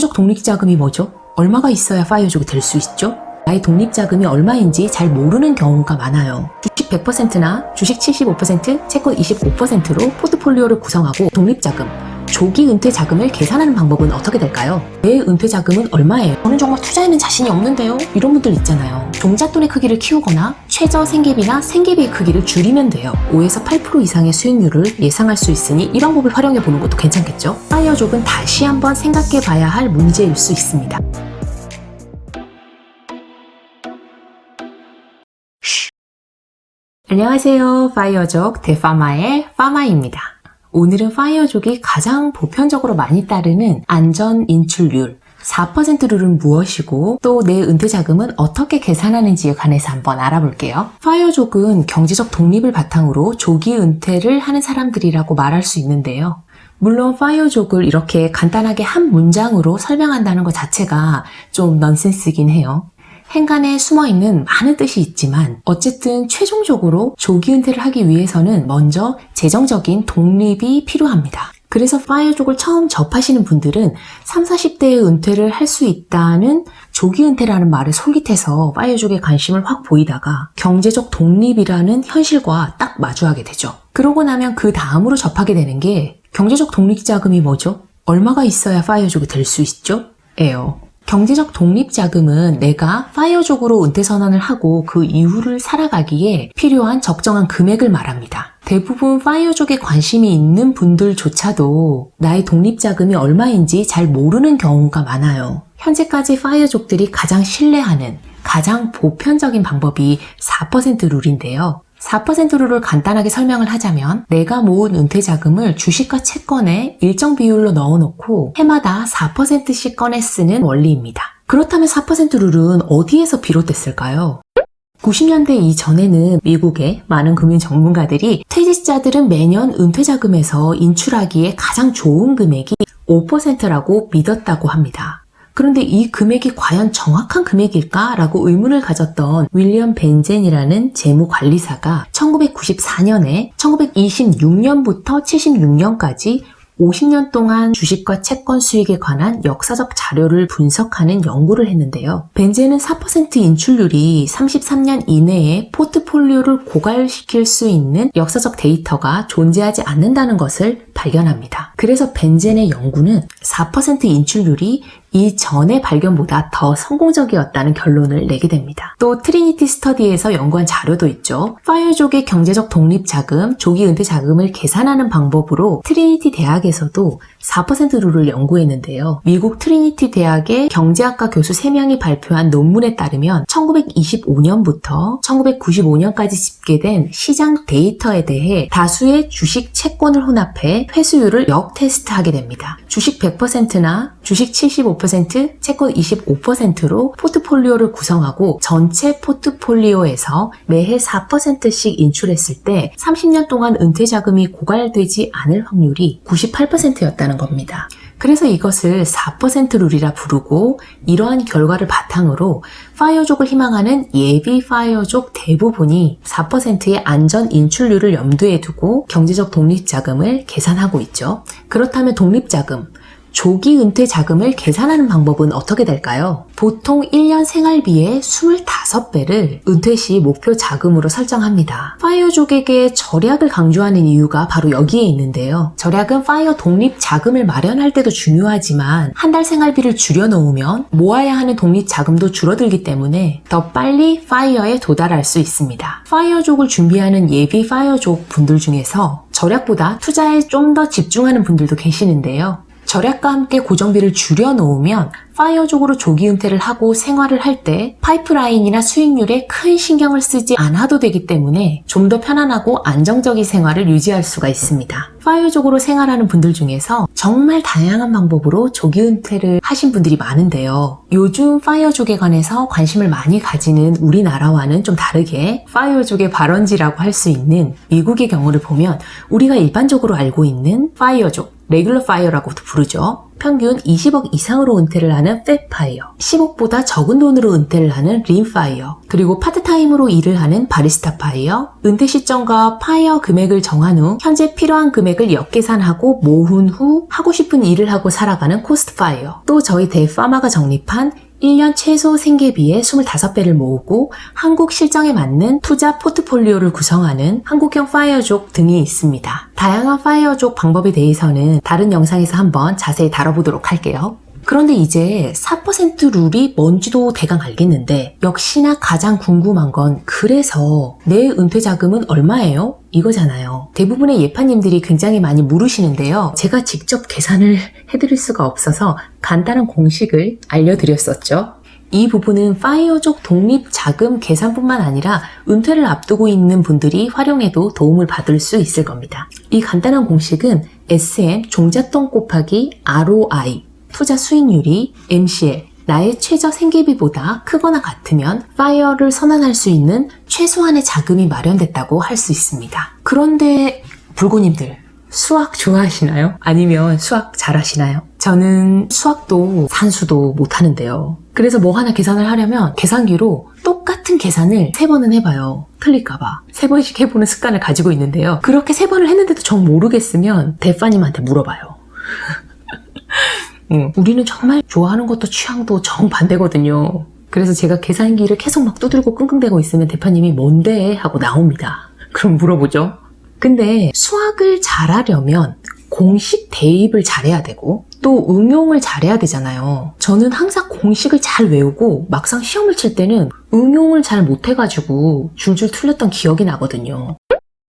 적 독립자금이 뭐죠? 얼마가 있어야 파이어족이 될 수 있죠? 나의 독립자금이 얼마인지 잘 모르는 경우가 많아요. 주식 100%나 주식 75%, 채권 25%로 포트폴리오를 구성하고 독립자금, 조기 은퇴 자금을 계산하는 방법은 어떻게 될까요? 내 은퇴 자금은 얼마예요? 저는 정말 투자에는 자신이 없는데요? 이런 분들 있잖아요. 종잣돈의 크기를 키우거나 최저 생계비나 생계비의 크기를 줄이면 돼요. 5에서 8% 이상의 수익률을 예상할 수 있으니 이 방법을 활용해 보는 것도 괜찮겠죠? 파이어족은 다시 한번 생각해 봐야 할 문제일 수 있습니다. 안녕하세요. 파이어족 대파마의 파마입니다. 오늘은 파이어족이 가장 보편적으로 많이 따르는 안전 인출률 4% 룰은 무엇이고 또 내 은퇴 자금은 어떻게 계산하는지에 관해서 한번 알아볼게요. 파이어족은 경제적 독립을 바탕으로 조기 은퇴를 하는 사람들이라고 말할 수 있는데요. 물론 파이어족을 이렇게 간단하게 한 문장으로 설명한다는 것 자체가 좀 넌센스긴 해요. 행간에 숨어 있는 많은 뜻이 있지만 어쨌든 최종적으로 조기 은퇴를 하기 위해서는 먼저 재정적인 독립이 필요합니다. 그래서 파이어족을 처음 접하시는 분들은 3, 40대에 은퇴를 할 수 있다는 조기 은퇴라는 말에 솔깃해서 파이어족에 관심을 확 보이다가 경제적 독립이라는 현실과 딱 마주하게 되죠. 그러고 나면 그 다음으로 접하게 되는 게 경제적 독립 자금이 뭐죠? 얼마가 있어야 파이어족이 될 수 있죠? 에요. 경제적 독립 자금은 내가 파이어족으로 은퇴 선언을 하고 그 이후를 살아가기에 필요한 적정한 금액을 말합니다. 대부분 파이어족에 관심이 있는 분들조차도 나의 독립 자금이 얼마인지 잘 모르는 경우가 많아요. 현재까지 파이어족들이 가장 신뢰하는 가장 보편적인 방법이 4% 룰인데요. 4% 룰을 간단하게 설명을 하자면 내가 모은 은퇴 자금을 주식과 채권에 일정 비율로 넣어놓고 해마다 4%씩 꺼내 쓰는 원리입니다. 그렇다면 4% 룰은 어디에서 비롯됐을까요? 90년대 이전에는 미국의 많은 금융 전문가들이 퇴직자들은 매년 은퇴 자금에서 인출하기에 가장 좋은 금액이 5%라고 믿었다고 합니다. 그런데 이 금액이 과연 정확한 금액일까라고 의문을 가졌던 윌리엄 벤젠이라는 재무 관리사가 1994년에 1926년부터 76년까지 50년 동안 주식과 채권 수익에 관한 역사적 자료를 분석하는 연구를 했는데요. 벤젠은 4% 인출률이 33년 이내에 포트폴리오를 고갈시킬 수 있는 역사적 데이터가 존재하지 않는다는 것을 발견합니다. 그래서 벤젠의 연구는 4% 인출률이 이전의 발견보다 더 성공적이었다는 결론을 내게 됩니다. 또 트리니티 스터디에서 연구한 자료도 있죠. 파이어족의 경제적 독립 자금, 조기 은퇴 자금을 계산하는 방법으로 트리니티 대학에서도 4% 룰을 연구했는데요. 미국 트리니티 대학의 경제학과 교수 3명이 발표한 논문에 따르면 1925년부터 1995년까지 집계된 시장 데이터에 대해 다수의 주식 채권을 혼합해 회수율을 역 테스트하게 됩니다. 주식 100%나 주식 75%, 채권 25%로 포트폴리오를 구성하고 전체 포트폴리오에서 매해 4%씩 인출했을 때 30년 동안 은퇴 자금이 고갈되지 않을 확률이 98%였다는 겁니다. 그래서 이것을 4% 룰이라 부르고 이러한 결과를 바탕으로 파이어족을 희망하는 예비 파이어족 대부분이 4%의 안전 인출률을 염두에 두고 경제적 독립자금을 계산하고 있죠. 그렇다면 독립자금, 조기 은퇴 자금을 계산하는 방법은 어떻게 될까요? 보통 1년 생활비의 25배를 은퇴 시 목표 자금으로 설정합니다. 파이어족에게 절약을 강조하는 이유가 바로 여기에 있는데요. 절약은 파이어 독립 자금을 마련할 때도 중요하지만 한 달 생활비를 줄여놓으면 모아야 하는 독립 자금도 줄어들기 때문에 더 빨리 파이어에 도달할 수 있습니다. 파이어족을 준비하는 예비 파이어족 분들 중에서 절약보다 투자에 좀 더 집중하는 분들도 계시는데요. 절약과 함께 고정비를 줄여놓으면 파이어족으로 조기 은퇴를 하고 생활을 할 때 파이프라인이나 수익률에 큰 신경을 쓰지 않아도 되기 때문에 좀 더 편안하고 안정적인 생활을 유지할 수가 있습니다. 파이어족으로 생활하는 분들 중에서 정말 다양한 방법으로 조기 은퇴를 하신 분들이 많은데요. 요즘 파이어족에 관해서 관심을 많이 가지는 우리나라와는 좀 다르게 파이어족의 발원지라고 할 수 있는 미국의 경우를 보면 우리가 일반적으로 알고 있는 파이어족 레귤러 파이어라고도 부르죠. 평균 20억 이상으로 은퇴를 하는 팻파이어, 10억보다 적은 돈으로 은퇴를 하는 림파이어, 그리고 파트타임으로 일을 하는 바리스타 파이어, 은퇴 시점과 파이어 금액을 정한 후 현재 필요한 금액을 역계산하고 모은 후 하고 싶은 일을 하고 살아가는 코스트 파이어, 또 저희 대파마가 정립한 1년 최소 생계비의 25배를 모으고 한국 실정에 맞는 투자 포트폴리오를 구성하는 한국형 파이어족 등이 있습니다. 다양한 파이어족 방법에 대해서는 다른 영상에서 한번 자세히 다뤄보도록 할게요. 그런데 이제 4% 룰이 뭔지도 대강 알겠는데 역시나 가장 궁금한 건 그래서 내 은퇴 자금은 얼마예요? 이거잖아요. 대부분의 예파님들이 굉장히 많이 물으시는데요. 제가 직접 계산을 해드릴 수가 없어서 간단한 공식을 알려드렸었죠. 이 부분은 파이어족 독립 자금 계산뿐만 아니라 은퇴를 앞두고 있는 분들이 활용해도 도움을 받을 수 있을 겁니다. 이 간단한 공식은 SM 종잣돈 곱하기 ROI 투자 수익률이 MCL 나의 최저 생계비보다 크거나 같으면 파이어를 선언할 수 있는 최소한의 자금이 마련됐다고 할 수 있습니다. 그런데 불고님들 수학 좋아하시나요? 아니면 수학 잘하시나요? 저는 수학도 산수도 못하는데요. 그래서 뭐 하나 계산을 하려면 계산기로 똑같은 계산을 세 번은 해봐요. 틀릴까봐. 세 번씩 해보는 습관을 가지고 있는데요. 그렇게 세 번을 했는데도 정 모르겠으면 대파님한테 물어봐요. 응, 우리는 정말 좋아하는 것도 취향도 정반대거든요. 그래서 제가 계산기를 계속 막 두들고 끙끙대고 있으면 대파님이 뭔데? 하고 나옵니다. 그럼 물어보죠. 근데 수학을 잘하려면 공식 대입을 잘해야 되고 또 응용을 잘해야 되잖아요. 저는 항상 공식을 잘 외우고 막상 시험을 칠 때는 응용을 잘 못해가지고 줄줄 틀렸던 기억이 나거든요.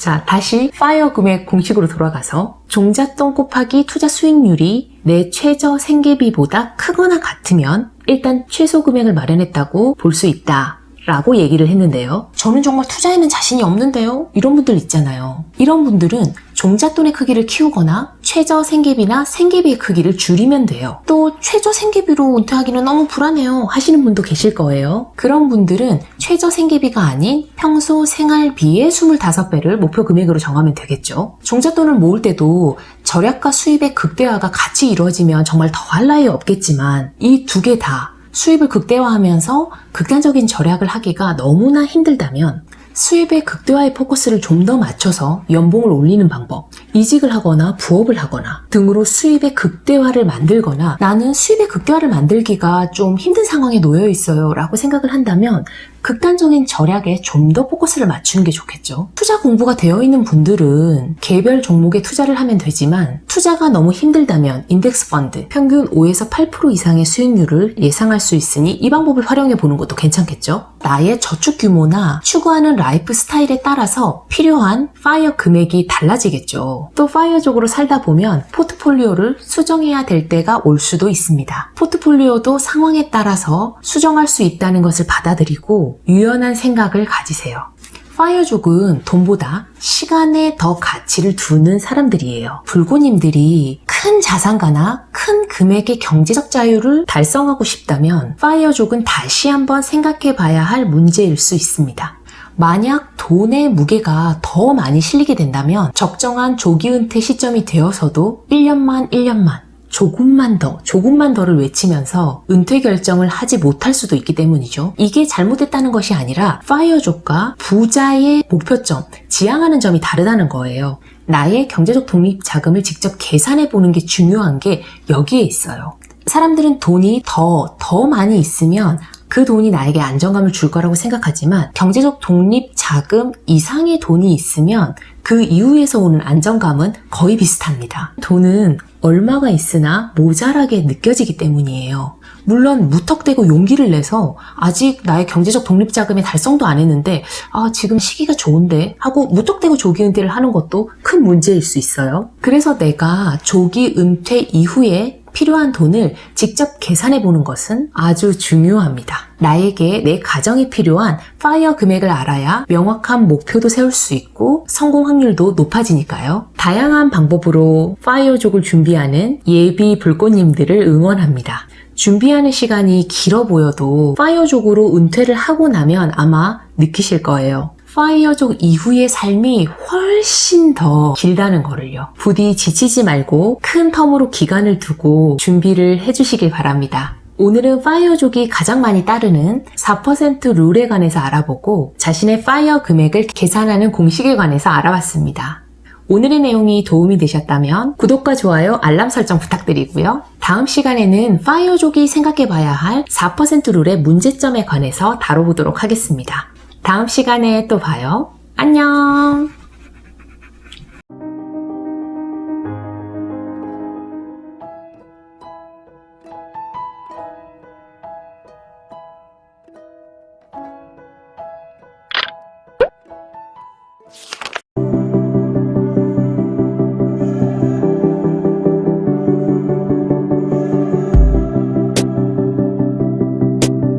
자, 다시 파이어 금액 공식으로 돌아가서 종잣돈 곱하기 투자 수익률이 내 최저 생계비보다 크거나 같으면 일단 최소 금액을 마련했다고 볼 수 있다. 라고 얘기를 했는데요. 저는 정말 투자에는 자신이 없는데요. 이런 분들 있잖아요. 이런 분들은 종잣돈의 크기를 키우거나 최저 생계비나 생계비의 크기를 줄이면 돼요. 또 최저 생계비로 은퇴하기는 너무 불안해요 하시는 분도 계실 거예요. 그런 분들은 최저 생계비가 아닌 평소 생활비의 25배를 목표 금액으로 정하면 되겠죠. 종잣돈을 모을 때도 절약과 수입의 극대화가 같이 이루어지면 정말 더할 나위 없겠지만 이 두 개 다 수입을 극대화하면서 극단적인 절약을 하기가 너무나 힘들다면 수입의 극대화의 포커스를 좀 더 맞춰서 연봉을 올리는 방법, 이직을 하거나 부업을 하거나 등으로 수입의 극대화를 만들거나 나는 수입의 극대화를 만들기가 좀 힘든 상황에 놓여 있어요 라고 생각을 한다면 극단적인 절약에 좀 더 포커스를 맞추는 게 좋겠죠. 투자 공부가 되어 있는 분들은 개별 종목에 투자를 하면 되지만 투자가 너무 힘들다면 인덱스 펀드 평균 5에서 8% 이상의 수익률을 예상할 수 있으니 이 방법을 활용해 보는 것도 괜찮겠죠. 나의 저축 규모나 추구하는 라이프 스타일에 따라서 필요한 파이어 금액이 달라지겠죠. 또 파이어적으로 살다 보면 포트폴리오를 수정해야 될 때가 올 수도 있습니다. 포트폴리오도 상황에 따라서 수정할 수 있다는 것을 받아들이고 유연한 생각을 가지세요. 파이어족은 돈보다 시간에 더 가치를 두는 사람들이에요. 불고님들이 큰 자산가나 큰 금액의 경제적 자유를 달성하고 싶다면 파이어족은 다시 한번 생각해 봐야 할 문제일 수 있습니다. 만약 돈의 무게가 더 많이 실리게 된다면 적정한 조기 은퇴 시점이 되어서도 1년만 1년만 조금만 더, 조금만 더를 외치면서 은퇴 결정을 하지 못할 수도 있기 때문이죠. 이게 잘못됐다는 것이 아니라 파이어족과 부자의 목표점, 지향하는 점이 다르다는 거예요. 나의 경제적 독립 자금을 직접 계산해 보는 게 중요한 게 여기에 있어요. 사람들은 돈이 더, 더 많이 있으면 그 돈이 나에게 안정감을 줄 거라고 생각하지만 경제적 독립 자금 이상의 돈이 있으면 그 이후에서 오는 안정감은 거의 비슷합니다. 돈은 얼마가 있으나 모자라게 느껴지기 때문이에요. 물론 무턱대고 용기를 내서 아직 나의 경제적 독립 자금의 달성도 안 했는데 아 지금 시기가 좋은데 하고 무턱대고 조기 은퇴를 하는 것도 큰 문제일 수 있어요. 그래서 내가 조기 은퇴 이후에 필요한 돈을 직접 계산해 보는 것은 아주 중요합니다. 나에게 내 가정에 필요한 파이어 금액을 알아야 명확한 목표도 세울 수 있고 성공 확률도 높아지니까요. 다양한 방법으로 파이어족을 준비하는 예비 불꽃님들을 응원합니다. 준비하는 시간이 길어 보여도 파이어족으로 은퇴를 하고 나면 아마 느끼실 거예요. 파이어족 이후의 삶이 훨씬 더 길다는 거를요. 부디 지치지 말고 큰 텀으로 기간을 두고 준비를 해주시길 바랍니다. 오늘은 파이어족이 가장 많이 따르는 4% 룰에 관해서 알아보고 자신의 파이어 금액을 계산하는 공식에 관해서 알아봤습니다. 오늘의 내용이 도움이 되셨다면 구독과 좋아요, 알람 설정 부탁드리고요. 다음 시간에는 파이어족이 생각해봐야 할 4% 룰의 문제점에 관해서 다뤄보도록 하겠습니다. 다음 시간에 또 봐요. 안녕!